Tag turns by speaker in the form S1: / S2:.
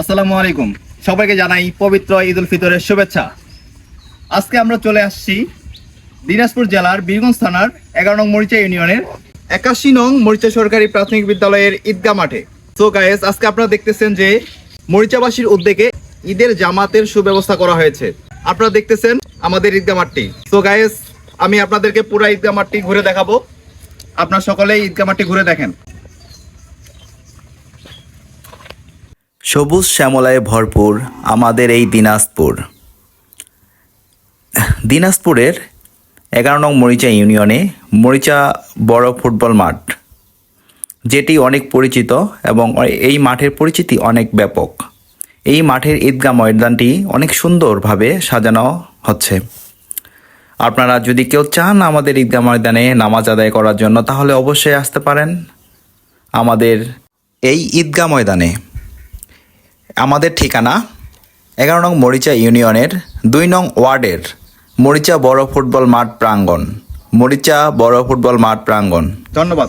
S1: আসসালামু আলাইকুম। সবাইকে জানাই পবিত্র ঈদ উল ফিতরের শুভেচ্ছা। আজকে আমরা চলে আসছি দিনাজপুর জেলার বীরগঞ্জ থানার এগারো নং মরিচা ইউনিয়নের একাশি নং মরিচা সরকারি প্রাথমিক বিদ্যালয়ের ঈদগা মাঠে। তো গায়েস আজকে আপনারা দেখতেছেন যে মরিচাবাসীর উদ্যোগে ঈদের জামাতের সুব্যবস্থা করা হয়েছে। আপনারা দেখতেছেন আমাদের ঈদগা মাঠটি। তো গায়েস আমি আপনাদেরকে পুরো ঈদগা মাঠটি ঘুরে দেখাবো। আপনারা সকলেই ঈদগা মাঠটি ঘুরে দেখেন।
S2: সবুজ শ্যামলায় ভরপুর আমাদের এই দিনাজপুর। দিনাজপুরের এগারো নং মরিচা ইউনিয়নে মরিচা বড় ফুটবল মাঠ, যেটি অনেক পরিচিত এবং এই মাঠের পরিচিতি অনেক ব্যাপক। এই মাঠের ঈদগাহ ময়দানটি অনেক সুন্দরভাবে সাজানো হচ্ছে। আপনারা যদি কেউ চান আমাদের ঈদগাহ ময়দানে নামাজ আদায় করার জন্য, তাহলে অবশ্যই আসতে পারেন আমাদের এই ঈদগাহ ময়দানে। আমাদের ঠিকানা এগারো নং মরিচা ইউনিয়নের, দুই নং ওয়ার্ডের, মরিচা বড় ফুটবল মাঠ প্রাঙ্গণ, মরিচা বড় ফুটবল মাঠ প্রাঙ্গণ।
S1: ধন্যবাদ।